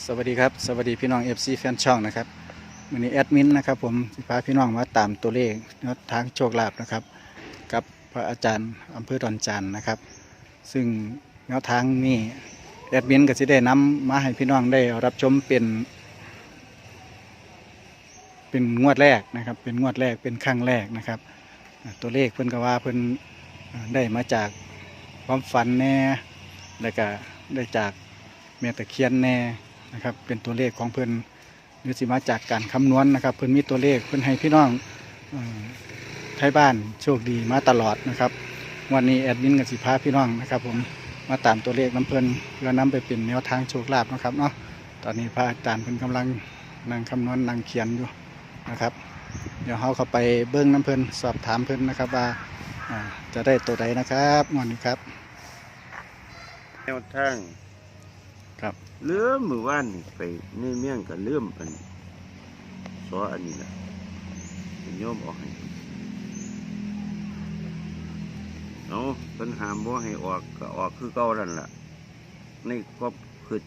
สวัสดีครับสวัสดีพี่น้อง FC แฟนช่องนะครับวันนี้แอดมินนะครับผมสิพาพี่น้องมาตามตัวเลขแนวทางโชคลาภนะครับ กับพระอาจารย์อำเภอดอนจันนะครับ ซึ่งแนวทางนี้แอดมินก็จะได้นำมาให้พี่น้องได้รับชมเป็นเป็นงวดแรกนะครับ เป็นงวดแรกเป็นครั้งแรกนะครับ ตัวเลขเพิ่นก็ว่าเพิ่นอ่าได้มาจากความฝันแน่แล้วก็ได้จากแม่ตะเคียนแน่ นะครับเป็นตัวเลขของเพิ่อนหรือสิมาจากการคำนวณนะครับ เพิ่อนมีตัวเลขเพิ่อนให้พี่น้องไทยบ้านโชคดีมาตลอดนะครับ วันนี้แอดมินกับสิพาพี่น้องนะครับ ผมมาตามตัวเลขน้ำเพิ่นเพื่อนำไปเป็นแนวทางโชคลาภนะครับเนาะตอนนี้พระอาจารย์เพิ่นกำลังนั่งคำนวณนั่งเขียนอยู่นะครับ เดี๋ยวเราเข้าไปเบิ้งน้ำเพลินสอบถามเพลินนะครับว่าจะได้ตัวใดนะครับงอนนี้ครับแนวทาง เลื่อมมือว่านนี่ไปในเมี่ยงกับเลื่อมอันซออันนี้แหละเป็นโยมออกให้เอาปัญหามบ่ให้ออกก็ออกคือเก่านั่นล่ะในก็คือ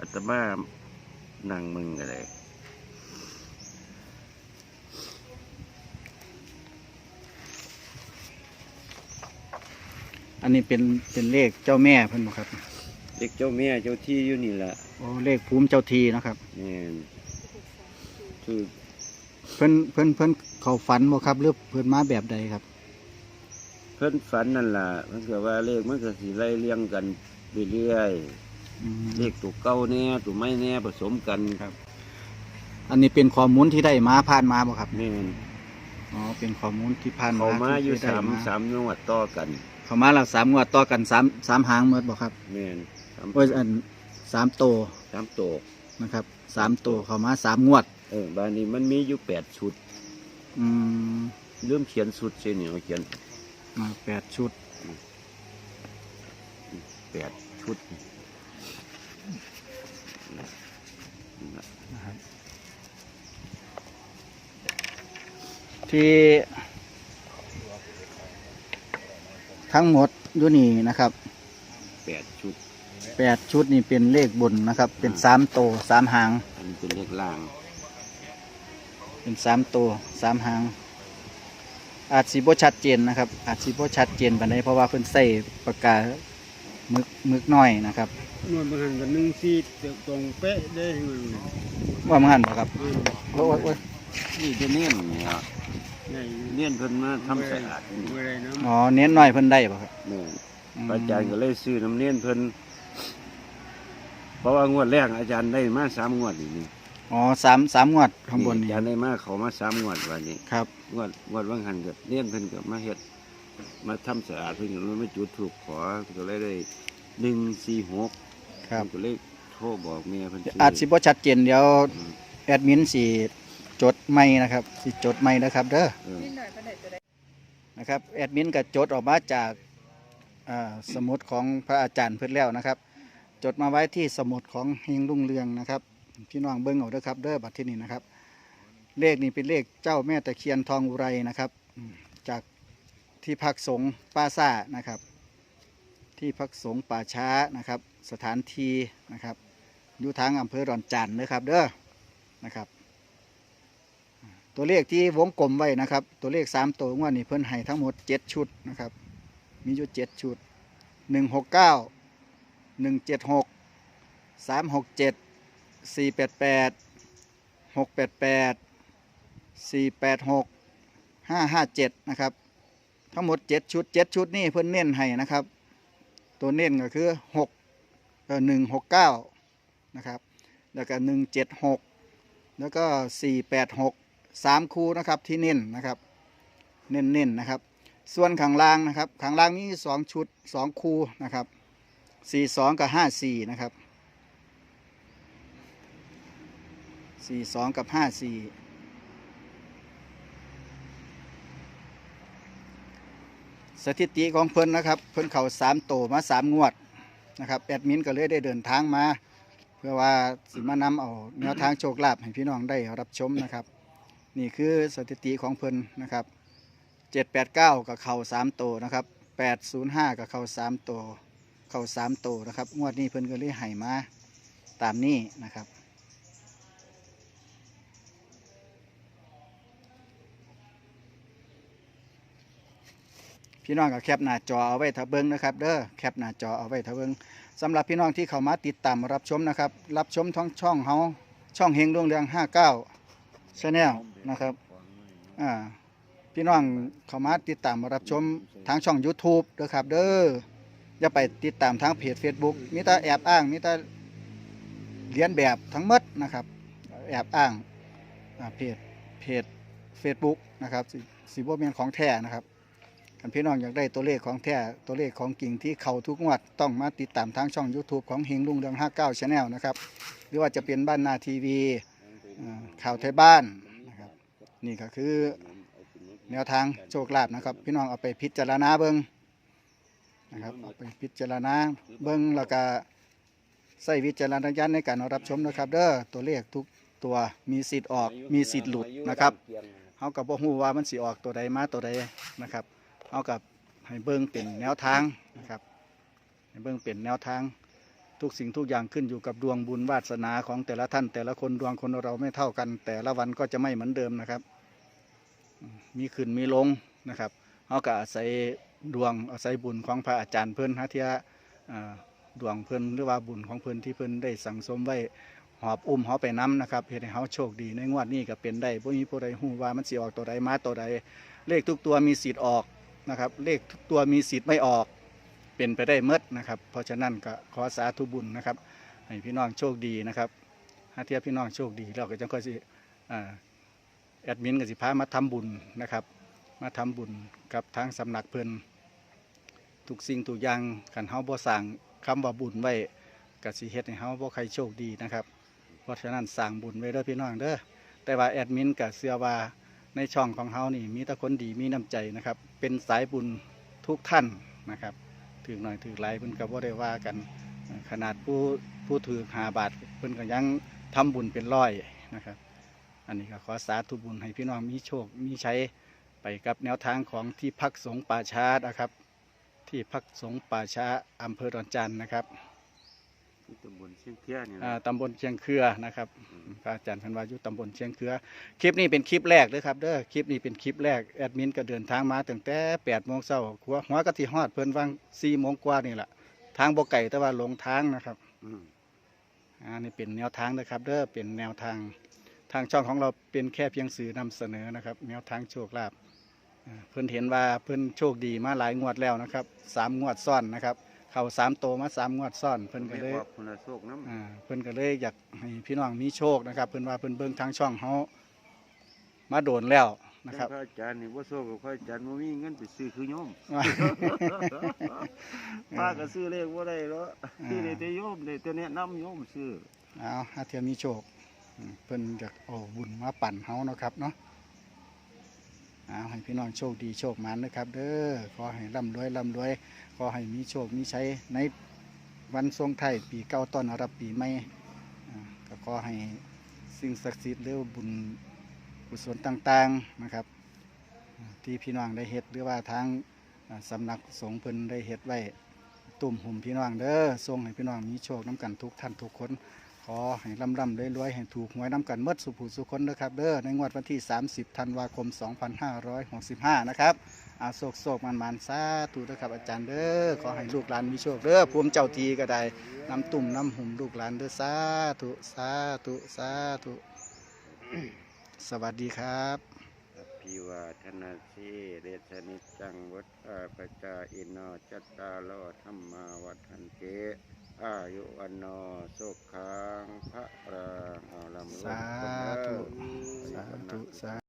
อาตมานั่งมึงอะไรอันนี้เป็นเป็นเลขเจ้าแม่เพิ่นบ่ครับ เด็กเจ้าแม่เจ้าที่อยู่นี่ล่ะโอ้เลขภูมิเจ้าทีเนาะครับแม่นคือเพิ่นเพิ่นเพิ่นเขาฝันบ่ครับหรือเพิ่นมาแบบใดครับ เพิ่นฝันนั่นล่ะมันก็ว่าเลขมันก็สิไล่เรียงกันเรื่อยๆอืมเลขตัวเก้าแน่ตัวไม่แน่ผสมกันครับอันนี้เป็นข้อมูลที่ได้มาผ่านมาบ่ครับแม่นอ๋อเป็นข้อมูลที่ผ่านมาเขามาอยู่ที่ได้สามสามจังหวัดต่อกันเขามาแล้วสามงวดต่อกันสามสามหางหมดบ่ครับแม่นสามโอ้ยอันสามโตวสามตัวนะครับสามโตวเขามาสามงวด เออบ้านนี้มันมีอยู่แปดชุดอืมเริ่มเขียนชุดเช่นนี้เอาเขียนมาแปดชุดแปดชุดนะครับที่ทั้งหมดอยู่นี่นะครับแปดชุด แปดชุดนี่เป็นเลขบนนะครับ เป็นสามโตวสามหาง อันนี้เป็นเลขล่าง เป็นสามโตวสามหาง อาจสีบชัดเจนนะครับ อาจสีบชัดเจนปานใดเพราะว่าเพิ่นใส่ปากกาหมึกหมึกน้อยนะครับนวลบางหันกับหนึ่งซีตรงเป๊ะได้เงินว่ามันหันบ่ครับอืมโอ้ยโอ้ยนี่จะเนียนเนี่ยใหญ่เนียนเพิ่นมาทำสะอาดนี่ เมื่อไรนะอ๋อเน้นน้อยเพิ่นได้บ่ครับแม่นอืมอาจารย์ก็เลยซื้อน้ำเนียนเพิ่นเพ ราะว่างวดแรกอาจารย์ได้มาสามงวดนี่นี่อ๋อสามสามงวดข้างบนอานี่จารย์ได้มาเขามาสามงวดวันนี้ ครับ งวดงวดว่างหันกับเนียนเพิ่นกับมาเฮ็ดมาทำสะอาดเพิ่นก็เลยมาจุดถูกขอก็เลยได้หนึ่งสี่หกครับ ก็เลยโทรบอกเมียเพิ่นซื้อาจสิบ่ชัดเจนเดี๋ยวอืมแอดมินสิจดไม่นะครับสิจดไม่นะครับเด้อ เออนะครับแอดมินก็จดออกมาจากอ่าสมุดของพระอาจารย์เพิ่นแล้วนะครับ จดมาไว้ที่สมุดของเฮงรุ่งเรืองนะครับพี่น้องเบิ้งเอาเด้อครับ เด้อบัดที่นี่นะครับ เลขนี้เป็นเลขเจ้าแม่ตะเคียนทองอุไรนะครับ จากที่พักสงฆ์ป้าซ่านะครับ ที่พักสงฆ์ป่าช้านะครับ สถานที่นะครับอยู่ทางอำเภอดอนจันทน์นะครับ เด้อนะครับ ตัวเลขที่วงกลมไว้นะครับ ตัวเลขสามตัวงวดนี้เพิ่นให้ทั้งหมดเจ็ดชุดนะครับ มีอยู่เจ็ดชุดหนึ่งหกเก้า หนึ่งเจ็ดหกสามหกเจ็ดสี่แปดแปดหกแปดแปดสี่แปดหกห้าห้าเจ็ดนะครับ ทั้งหมดเจ็ดชุดเจ็ดชุดนี่เพิ่นเน้นให้นะครับ ตัวเน้นก็คือหกหนึ่งหกเก้านะครับ แล้วก็หนึ่งเจ็ดหกแล้วก็สี่แปดหกสามคูนะครับที่เน้นนะครับ เน้นๆนนะครับ ส่วนข้างล่างนะครับข้างล่างมีสองชุดสองคูนะครับ สี่สองกับห้าสี่นะครับสี่สองกับห้าสี่สถิติของเพิ่นนะครับ เพิ่นเข่าสามโตมาสามงวดนะครับแอดมินก็เลยได้เดินทางมา เพื่อว่าสิมานำเอาแนวทางโชคลาภให้พี่น้องได้รับชมนะครับ นี่คือสถิติของเพิ่นนะครับ 789 กับเข่า3 โตนะครับ 805 กับเข่า3 โต เข่า3โตนะครับ งวดนี้เพิ่นก็เลยให้มาตามนี้นะครับพี่น้องก็แคปหน้าจอเอาไว้ถ้าเบิงนะครับเด้อแคปหน้าจอเอาไว้ถ้าเบิงสำหรับพี่น้องที่เข้ามาติดตามรับชมนะครับ รับชมทั้งช่องเฮาช่องเฮงดวงเรือง59ชาแนลนะครับอ่าพี่น้องเข้ามาติดตามรับชมทางช่อง YouTube เด้อครับเด้อ อย่าไปติดตามทางเพจ Facebook มีแต่แอบอ้างมีแต่เลียนแบบทั้งหมดนะครับ แอบอ้างเพจเพจ Facebook นะครับสิสิบ่แม่นของแท้นะครับคันพี่น้องอยากได้ตัวเลขของแท้ตัวเลขของกิ่งที่เขาทุกงวดต้องมาติดตามทางช่อง YouTube ของเฮงลุงเรือง59 Channel นะครับ หรือว่าจะเป็นบ้านนาทีวีข่าวไทยบ้านนะครับนี่ก็คือแนวทางโชคลาภนะครับ พี่น้องเอาไปพิจารณาเบิ้ง นะครับเอาไปพิจารณาเบิ้งแล้วก็ใส่วิจารณญาณในการรับชมนะครับ เด้อตัวเลขทุกตัวมีสิทธิ์ออกมีสิทธิ์หลุดนะครับเขากับบ่ฮู้ว่ามันสิออกตัวใดมาตัวใดนะครับเอากับให้เบิ่งเป็นแนวทางนะครับให้เบิ่งเป็นแนวทางทุกสิ่งทุกอย่างขึ้นอยู่กับดวงบุญวาสนาของแต่ละท่าน แต่ละคนดวงคนเราไม่เท่ากัน แต่ละวันก็จะไม่เหมือนเดิมนะครับอืมมีขึ้นมีลงนะครับเอากับอาศัย ดวงอาศัยบุญของพระอาจารย์เพิ่อนฮะเทียอ่ดวงเพิ่อนหรือว่าบุญของเพิ่อนที่เพิ่อนได้สั่งสมไว้หอบอุ้มเขาไปน้ำนะครับเฮ็ดให้เขาโชคดีในงวดนี้ก็เป็นได้บ่มีผู้ใดฮู้ว่ามันสิออกตัวใดมาตัวใดเลขทุกตัวมีสิทธิ์ออกนะครับ เลขทุกตัวมีสิทธิ์ไม่ออก เป็นไปได้เมดนะครับ เพราะฉะนั้นก็ขอสาธุบุญนะครับ ให้พี่น้องโชคดีนะครับถ้าเทียบพี่น้องโชคดีเราก็จังค่อยสิแอดมินก็สิพามาทำบุญนะครับ มาทำบุญกับทางสำนักเพิ่นทุกสิ่งทุกอย่างขันเฮาบ่สั่งคำว่าบุญไว้ก็สิเฮ็ดให้เฮาบ่ใครโชคดีนะครับ เพราะฉะนั้นสั่งบุญไว้เด้อพี่น้องเด้อแต่ว่าแอดมินก็เชื่อว่าในช่องของเฮานี่มีแต่คนดีมีน้ำใจนะครับ เป็นสายบุญทุกท่านนะครับถือหน่อยถือหลายเพิ่นก็บ่ได้ว่ากันขนาดผู้ผู้ถือหาบาทเพิ่นก็ยังทำบุญเป็นร้อยนะครับ อันนี้ก็ขอสาธุบุญให้พี่น้องมีโชคมีใช้ ไปกับแนวทางของที่พักสงฆ์ป่าช้านะครับ ที่พักสงฆ์ป่าช้าอำเภอดอนจันทร์นะครับที่ตำบลเชียงเทียนี่อ่านะตำบลเชียงเครือนะครับพระอาจารย์พันวาอยุตำบลเชียงเครือ คลิปนี้เป็นคลิปแรกเลยครับเด้อ คลิปนี้เป็นคลิปแรก แอดมินก็เดินทางมาตั้งแต่แปดโมงเช้าหัวหัวกะทิฮอดเพิ่นวังสี่โมงกว่านี่แหละ ทางบ่ไก่แต่ว่าหลงทางนะครับอืมอ่านี่เป็นแนวทางนะครับ เด้อ เป็นแนวทาง ทางช่องของเราเป็นแค่เพียงสื่อนำเสนอนะครับ แนวทางโชคลาภอ่า เพิ่นเห็นว่าเพิ่นโชคดีมาหลายงวดแล้วนะครับสามงวดซ้อนนะครับ เข้าสามโตมาสามงวดซ้อน เพิ่นก็ไม่เลยออกคุณโชคน้ำอ่าเพิ่นก็เลยอยากให้พี่น้องมีโชคนะครับ เพิ่นว่าเพิ่นเบิ่งทางช่องเฮามาโดนแล้วนะครับพระอาจารย์นี่ว่าโชคกับพระอาจารย์ว่ามีเงินไปซื้อคือโยมป้าก็ซื้อเลขว่าได้แล้วซื้อได้แต่โยมได้แต่แนะนำโยมซื้อเอาหาเทียมีโชคอืมเพิ่นอยากเอาบุญมาปั่นเฮาเนาะครับเนาะ เอาให้พี่น้องโชคดีโชคมันนะครับเด้อขอให้ร่ำรวยร่ำรวยขอให้มีโชคมีใช้ในวันทรงไทยปีเก่าต้อนรับปีใหม่ก็ขอให้สิ่งศักดิ์สิทธิ์หรือบุญกุศลต่างๆนะครับ ที่พี่น้องได้เฮ็ดหรือว่าทางสำนักสงฆ์เพิ่นได้เฮ็ดไว้ตุ่มหุ่มพี่น้องเด้อส่งให้พี่น้องมีโชคน้ำกันทุกท่านทุกคน ขอให้ร่ำร่ำรวยรวยให้ถูกหวยน้ำกันเมดสุภูสุคนเด้อครับเด้อในงวดวันที่ 30 ธันวาคม 2565 นะครับอาโศกโศกมันมันๆสาธุเด้อครับอาจารย์เด้อขอให้ลูกหลานมีโชคเด้อภูมิเจ้าทีก็ได้น้ำตุ่มน้ำหุ่มลูกหลานเด้อสาธุสาธุสาธุสวัสดีครับอภิวาทนาสีเรชนิจังวัฏาปจาอินนจัตตาโลธรรมาวัฏันเต อายุวันโนสุขังพระรังอาลำรวยสาธุสาธุสา